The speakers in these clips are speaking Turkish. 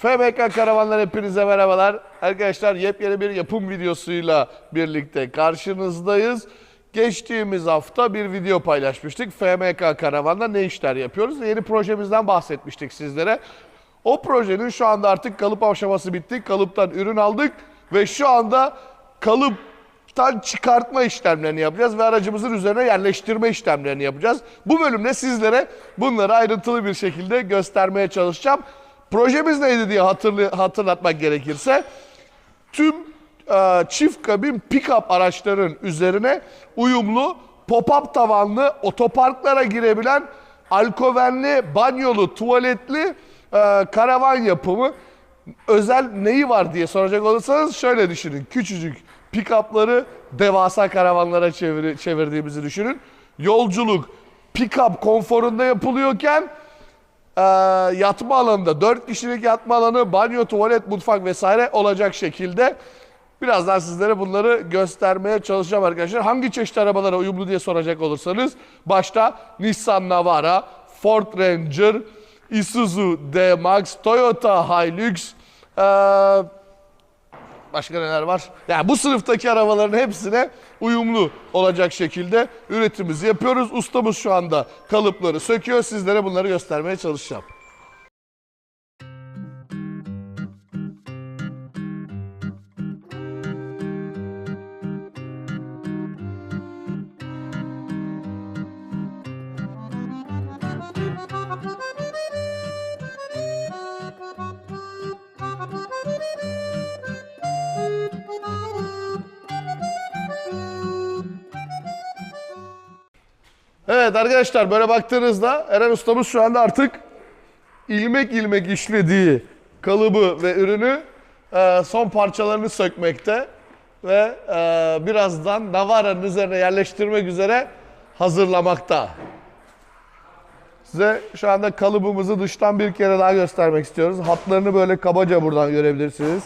FMK Karavanlar hepinize merhabalar. Arkadaşlar yepyeni bir yapım videosuyla birlikte karşınızdayız. Geçtiğimiz hafta bir video paylaşmıştık. FMK Karavan'da ne işler yapıyoruz? Yeni projemizden bahsetmiştik sizlere. O projenin şu anda artık kalıp aşaması bitti. Kalıptan ürün aldık ve şu anda kalıptan çıkartma işlemlerini yapacağız ve aracımızın üzerine yerleştirme işlemlerini yapacağız. Bu bölümde sizlere bunları ayrıntılı bir şekilde göstermeye çalışacağım. Projemiz neydi diye hatırlı, hatırlatmak gerekirse tüm e, çift kabin pick-up araçların üzerine uyumlu pop-up tavanlı otoparklara girebilen alkovenli, banyolu, tuvaletli e, karavan yapımı özel neyi var diye soracak olursanız şöyle düşünün. Küçücük pick-up'ları devasa karavanlara çevir, çevirdiğimizi düşünün. Yolculuk pick-up konforunda yapılıyorken e, yatma alanında 4 kişilik yatma alanı, banyo, tuvalet, mutfak vesaire olacak şekilde birazdan sizlere bunları göstermeye çalışacağım arkadaşlar. Hangi çeşit arabalara uyumlu diye soracak olursanız başta Nissan Navara, Ford Ranger, Isuzu D-Max, Toyota Hilux, e, Başka neler var? Yani bu sınıftaki arabaların hepsine uyumlu olacak şekilde üretimimizi yapıyoruz. Ustamız şu anda kalıpları söküyor. Sizlere bunları göstermeye çalışacağım. Evet arkadaşlar böyle baktığınızda Eren ustamız şu anda artık ilmek ilmek işlediği kalıbı ve ürünü e, son parçalarını sökmekte ve e, birazdan Navara'nın üzerine yerleştirmek üzere hazırlamakta. Size şu anda kalıbımızı dıştan bir kere daha göstermek istiyoruz. Hatlarını böyle kabaca buradan görebilirsiniz.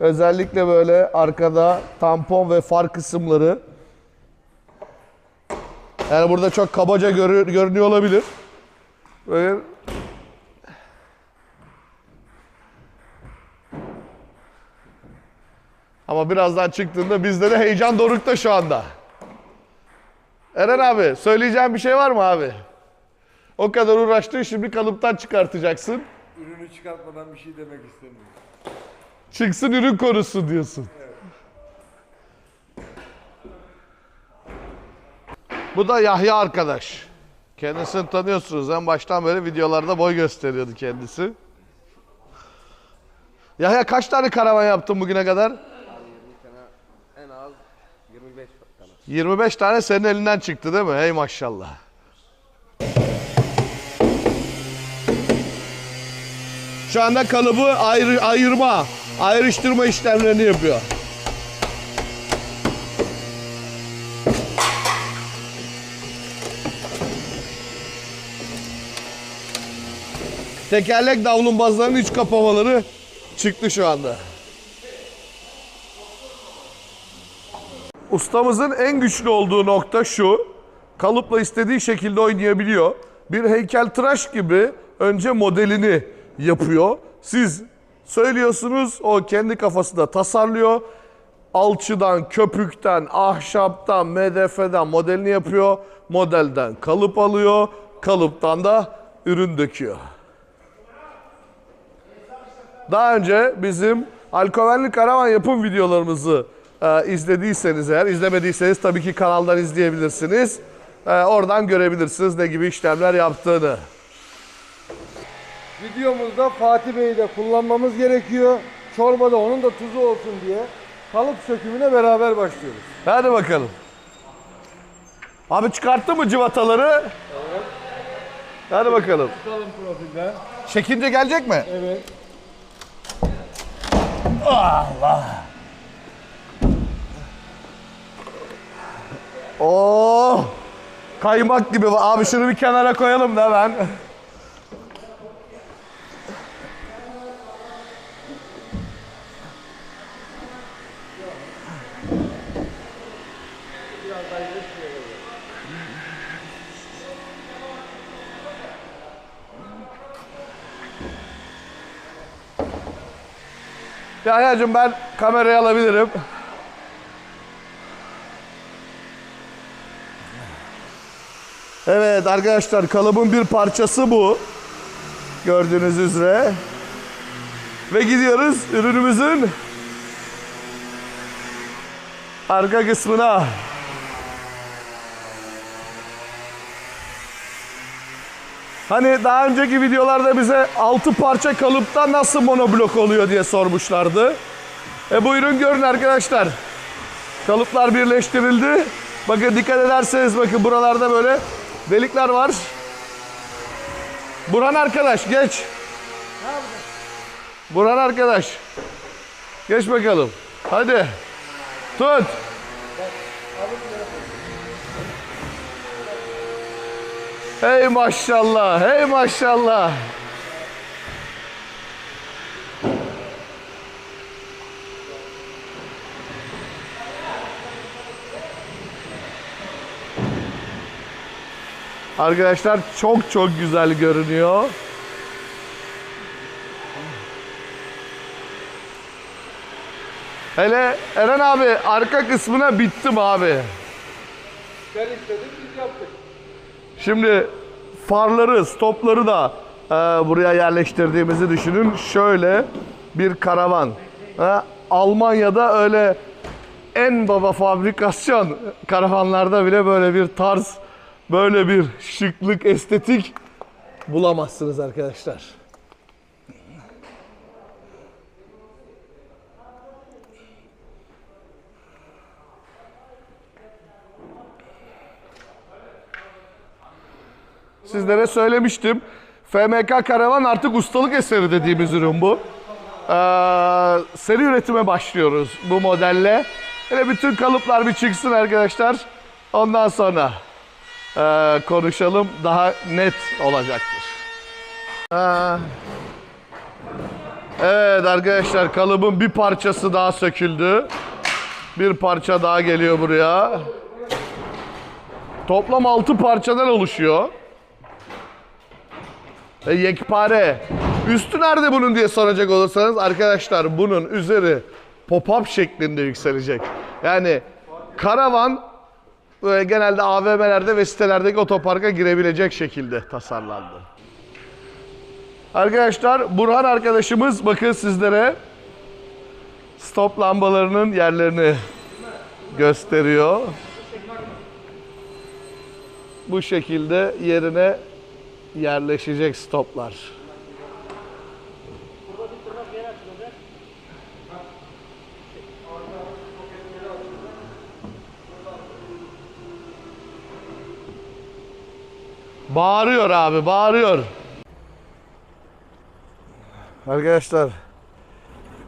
Özellikle böyle arkada tampon ve far kısımları yani burada çok kabaca görü- görünüyor olabilir. Böyle Ama birazdan çıktığında bizde de heyecan dorukta şu anda. Eren abi söyleyeceğim bir şey var mı abi? O kadar uğraştın şimdi kalıptan çıkartacaksın. Ürünü çıkartmadan bir şey demek istemiyorum. Çıksın ürün konusu diyorsun. Bu da Yahya arkadaş. Kendisini tanıyorsunuz. En baştan beri videolarda boy gösteriyordu kendisi. Yahya kaç tane karavan yaptın bugüne kadar? 20 tane en az 25 tane. 25 tane senin elinden çıktı değil mi? Hey maşallah. Şu anda kalıbı ayrı, ayırma, ayrıştırma işlemlerini yapıyor. Tekerlek davlumbazlarının iç kapamaları çıktı şu anda. Ustamızın en güçlü olduğu nokta şu. Kalıpla istediği şekilde oynayabiliyor. Bir heykeltıraş gibi önce modelini yapıyor. Siz söylüyorsunuz, o kendi kafasında tasarlıyor. Alçıdan, köpükten, ahşaptan, MDF'den modelini yapıyor. Modelden kalıp alıyor. Kalıptan da ürün döküyor. Daha önce bizim Alkovenli Karavan yapım videolarımızı e, izlediyseniz eğer, izlemediyseniz tabii ki kanaldan izleyebilirsiniz. E, oradan görebilirsiniz ne gibi işlemler yaptığını. Videomuzda Fatih Bey'i de kullanmamız gerekiyor. Çorbada onun da tuzu olsun diye kalıp sökümüne beraber başlıyoruz. Hadi bakalım. Abi çıkarttı mı cıvataları? Evet. Hadi bakalım. Tutalım profilden. Çekince gelecek mi? Evet. Oo! Oh! Kaymak gibi. Abi şunu bir kenara koyalım da ben. Yahya'cığım ben kamerayı alabilirim. Evet arkadaşlar kalıbın bir parçası bu. Gördüğünüz üzere. Ve gidiyoruz ürünümüzün arka kısmına. Hani daha önceki videolarda bize 6 parça kalıpta nasıl monoblok oluyor diye sormuşlardı. E buyurun görün arkadaşlar. Kalıplar birleştirildi. Bakın dikkat ederseniz bakın buralarda böyle delikler var. Burhan arkadaş geç. Burhan arkadaş. Geç bakalım. Hadi. Tut. Hey maşallah, hey maşallah. Arkadaşlar çok çok güzel görünüyor. Hele Eren abi arka kısmına bittim abi. Sen istedin biz yaptık. Şimdi farları, stopları da e, buraya yerleştirdiğimizi düşünün. Şöyle bir karavan. Ha, Almanya'da öyle en baba fabrikasyon karavanlarda bile böyle bir tarz, böyle bir şıklık, estetik bulamazsınız arkadaşlar. Sizlere söylemiştim. FMK Karavan artık ustalık eseri dediğimiz ürün bu. Ee, seri üretime başlıyoruz bu modelle. Hele bütün kalıplar bir çıksın arkadaşlar. Ondan sonra ee, konuşalım. Daha net olacaktır. Ee, evet arkadaşlar kalıbın bir parçası daha söküldü. Bir parça daha geliyor buraya. Toplam 6 parçadan oluşuyor. E, yekpare. Üstü nerede bunun diye soracak olursanız arkadaşlar bunun üzeri pop-up şeklinde yükselecek. Yani karavan böyle genelde AVM'lerde ve sitelerdeki otoparka girebilecek şekilde tasarlandı. Arkadaşlar Burhan arkadaşımız bakın sizlere stop lambalarının yerlerini gösteriyor. Bu şekilde yerine yerleşecek stoplar. Bağırıyor abi, bağırıyor. Arkadaşlar,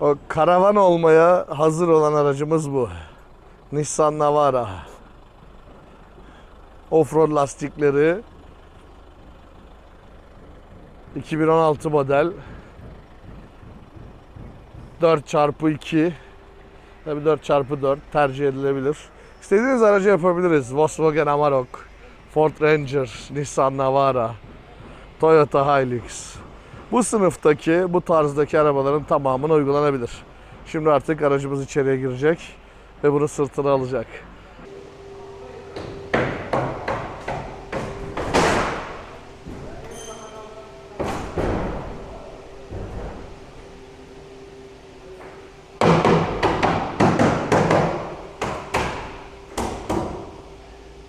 o karavan olmaya hazır olan aracımız bu. Nissan Navara. Offroad lastikleri, 2016 model 4x2 Tabi 4x4 tercih edilebilir. İstediğiniz aracı yapabiliriz. Volkswagen Amarok, Ford Ranger, Nissan Navara, Toyota Hilux. Bu sınıftaki, bu tarzdaki arabaların tamamına uygulanabilir. Şimdi artık aracımız içeriye girecek ve bunu sırtına alacak.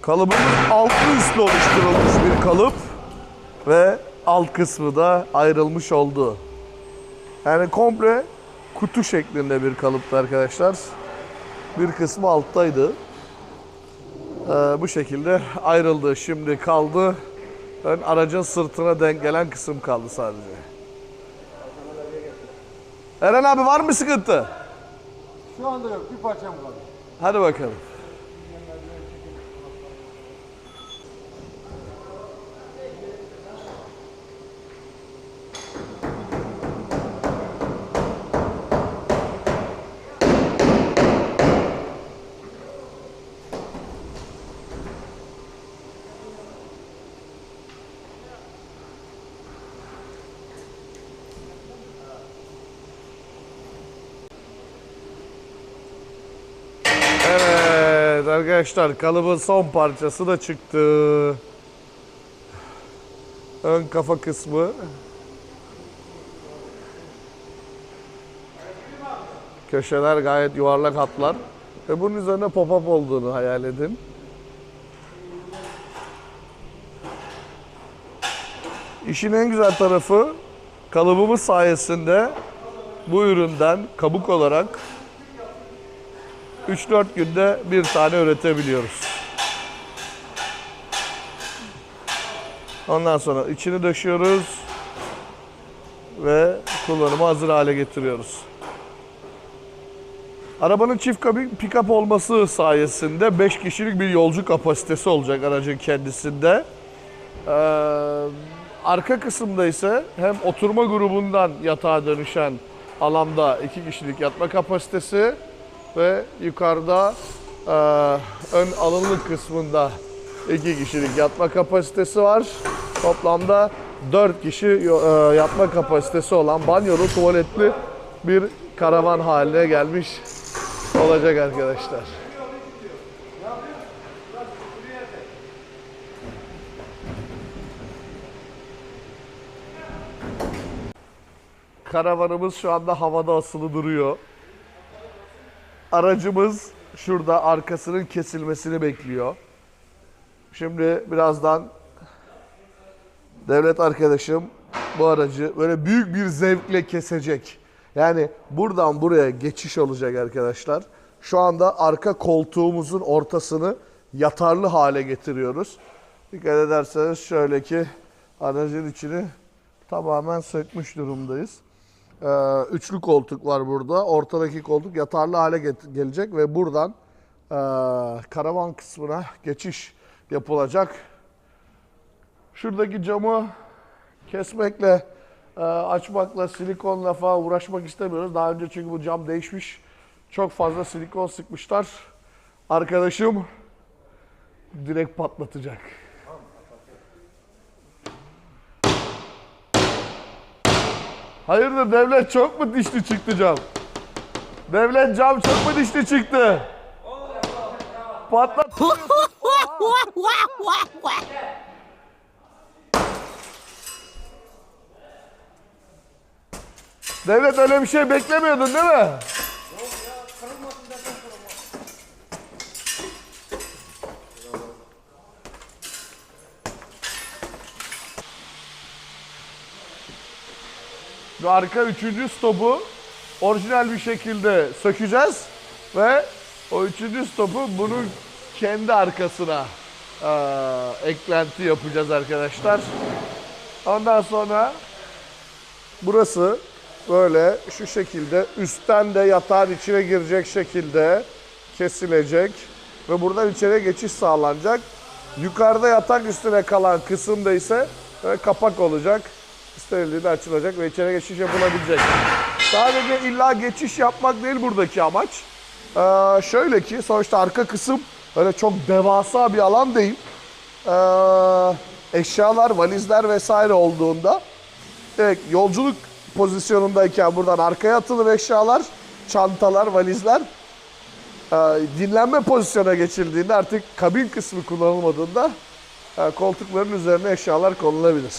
Kalıbımız altlı üstlü oluşturulmuş bir kalıp ve alt kısmı da ayrılmış oldu. Yani komple kutu şeklinde bir kalıptı arkadaşlar. Bir kısmı alttaydı. Ee, bu şekilde ayrıldı. Şimdi kaldı. Ön aracın sırtına denk gelen kısım kaldı sadece. Eren abi var mı sıkıntı? Şu anda yok. Bir parçam kaldı. Hadi bakalım. Arkadaşlar kalıbın son parçası da çıktı. Ön kafa kısmı. Köşeler gayet yuvarlak hatlar. Ve bunun üzerine pop-up olduğunu hayal edin. İşin en güzel tarafı kalıbımız sayesinde bu üründen kabuk olarak 3-4 günde bir tane üretebiliyoruz. Ondan sonra içini döşüyoruz ve kullanıma hazır hale getiriyoruz. Arabanın çift kabin pick-up olması sayesinde 5 kişilik bir yolcu kapasitesi olacak aracın kendisinde. Ee, arka kısımda ise hem oturma grubundan yatağa dönüşen alanda 2 kişilik yatma kapasitesi ve yukarıda e, ön alınlık kısmında 2 kişilik yatma kapasitesi var. Toplamda 4 kişi e, yatma kapasitesi olan banyolu tuvaletli bir karavan haline gelmiş olacak arkadaşlar. Karavanımız şu anda havada asılı duruyor. Aracımız şurada arkasının kesilmesini bekliyor. Şimdi birazdan devlet arkadaşım bu aracı böyle büyük bir zevkle kesecek. Yani buradan buraya geçiş olacak arkadaşlar. Şu anda arka koltuğumuzun ortasını yatarlı hale getiriyoruz. Dikkat ederseniz şöyle ki aracın içini tamamen sökmüş durumdayız. Ee, üçlü koltuk var burada. Ortadaki koltuk yatarlı hale gelecek ve buradan ee, karavan kısmına geçiş yapılacak. Şuradaki camı kesmekle, e, açmakla, silikonla falan uğraşmak istemiyoruz. Daha önce çünkü bu cam değişmiş. Çok fazla silikon sıkmışlar. Arkadaşım direkt patlatacak. Hayırdır devlet çok mu dişli çıktı cam? Devlet cam çok mu dişli çıktı? Patlat. Devlet öyle bir şey beklemiyordun değil mi? Ve arka üçüncü stopu orijinal bir şekilde sökeceğiz ve o üçüncü stopu bunun kendi arkasına eee, eklenti yapacağız arkadaşlar. Ondan sonra burası böyle şu şekilde üstten de yatağın içine girecek şekilde kesilecek ve buradan içeri geçiş sağlanacak. Yukarıda yatak üstüne kalan kısımda ise kapak olacak. Sterili de açılacak ve içeri geçiş yapılabilecek. Sadece illa geçiş yapmak değil buradaki amaç. Ee, şöyle ki sonuçta arka kısım öyle çok devasa bir alan değil. Ee, eşyalar, valizler vesaire olduğunda direkt yolculuk pozisyonundayken buradan arkaya atılır eşyalar, çantalar, valizler. Ee, dinlenme pozisyona geçildiğinde artık kabin kısmı kullanılmadığında e, koltukların üzerine eşyalar konulabilir.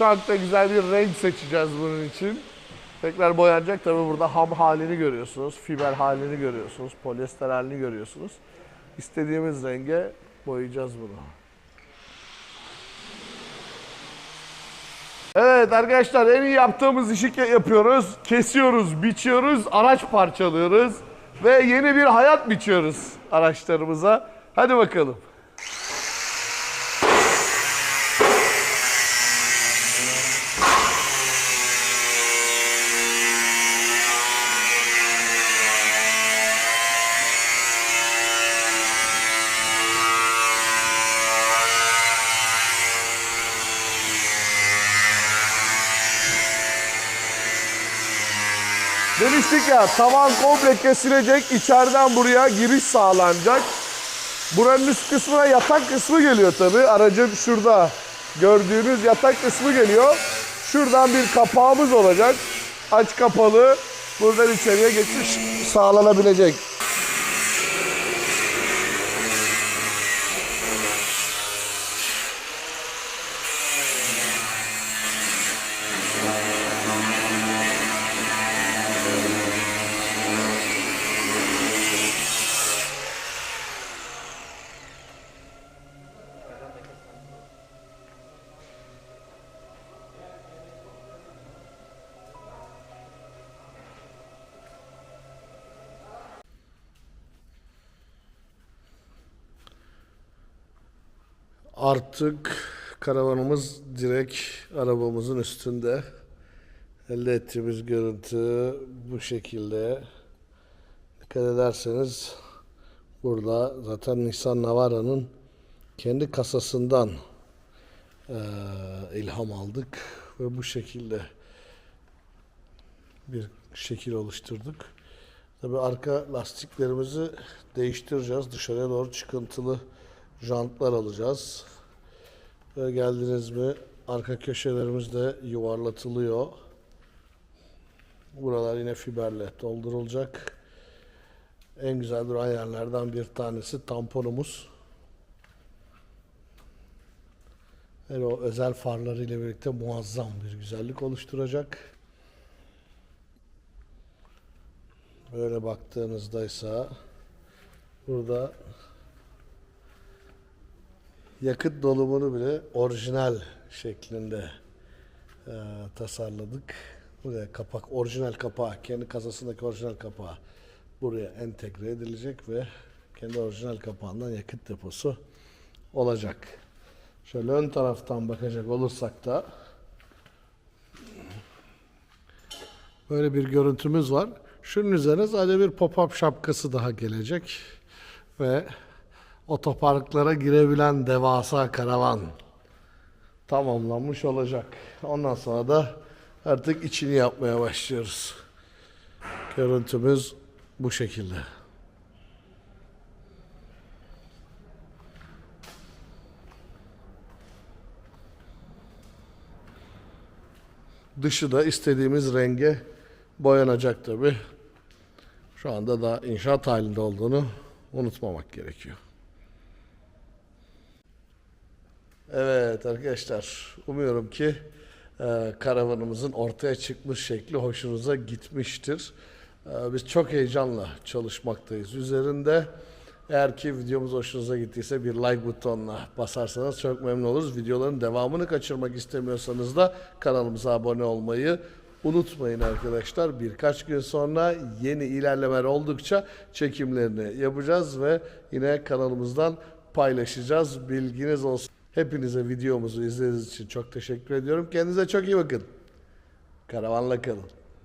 Da güzel bir renk seçeceğiz bunun için. Tekrar boyanacak. Tabi burada ham halini görüyorsunuz. Fiber halini görüyorsunuz. Polyester halini görüyorsunuz. İstediğimiz renge boyayacağız bunu. Evet arkadaşlar en iyi yaptığımız işi yapıyoruz. Kesiyoruz, biçiyoruz, araç parçalıyoruz. Ve yeni bir hayat biçiyoruz araçlarımıza. Hadi bakalım. Ya tavan komple kesilecek, içeriden buraya giriş sağlanacak. Buranın üst kısmına yatak kısmı geliyor tabii. Aracın şurada gördüğünüz yatak kısmı geliyor. Şuradan bir kapağımız olacak. Aç kapalı. Buradan içeriye geçiş sağlanabilecek. Artık karavanımız direkt arabamızın üstünde. Elde ettiğimiz görüntü bu şekilde. Dikkat ederseniz burada zaten Nissan Navara'nın kendi kasasından eee, ilham aldık ve bu şekilde bir şekil oluşturduk. Tabii arka lastiklerimizi değiştireceğiz. Dışarıya doğru çıkıntılı jantlar alacağız. Ve geldiniz mi arka köşelerimiz de yuvarlatılıyor. Buralar yine fiberle doldurulacak. En güzel duran yerlerden bir tanesi tamponumuz. Ve o özel farlarıyla birlikte muazzam bir güzellik oluşturacak. Böyle baktığınızda ise burada yakıt dolumunu bile orijinal şeklinde e, tasarladık. Buraya kapak, orijinal kapağı, kendi kasasındaki orijinal kapağı buraya entegre edilecek ve kendi orijinal kapağından yakıt deposu olacak. Şöyle ön taraftan bakacak olursak da Böyle bir görüntümüz var. Şunun üzerine sadece bir pop-up şapkası daha gelecek. Ve otoparklara girebilen devasa karavan tamamlanmış olacak. Ondan sonra da artık içini yapmaya başlıyoruz. Görüntümüz bu şekilde. Dışı da istediğimiz renge boyanacak tabi. Şu anda da inşaat halinde olduğunu unutmamak gerekiyor. Evet arkadaşlar umuyorum ki e, karavanımızın ortaya çıkmış şekli hoşunuza gitmiştir. E, biz çok heyecanla çalışmaktayız üzerinde. Eğer ki videomuz hoşunuza gittiyse bir like butonuna basarsanız çok memnun oluruz. Videoların devamını kaçırmak istemiyorsanız da kanalımıza abone olmayı unutmayın arkadaşlar. Birkaç gün sonra yeni ilerlemeler oldukça çekimlerini yapacağız ve yine kanalımızdan paylaşacağız. Bilginiz olsun. Hepinize videomuzu izlediğiniz için çok teşekkür ediyorum. Kendinize çok iyi bakın. Karavanla kalın.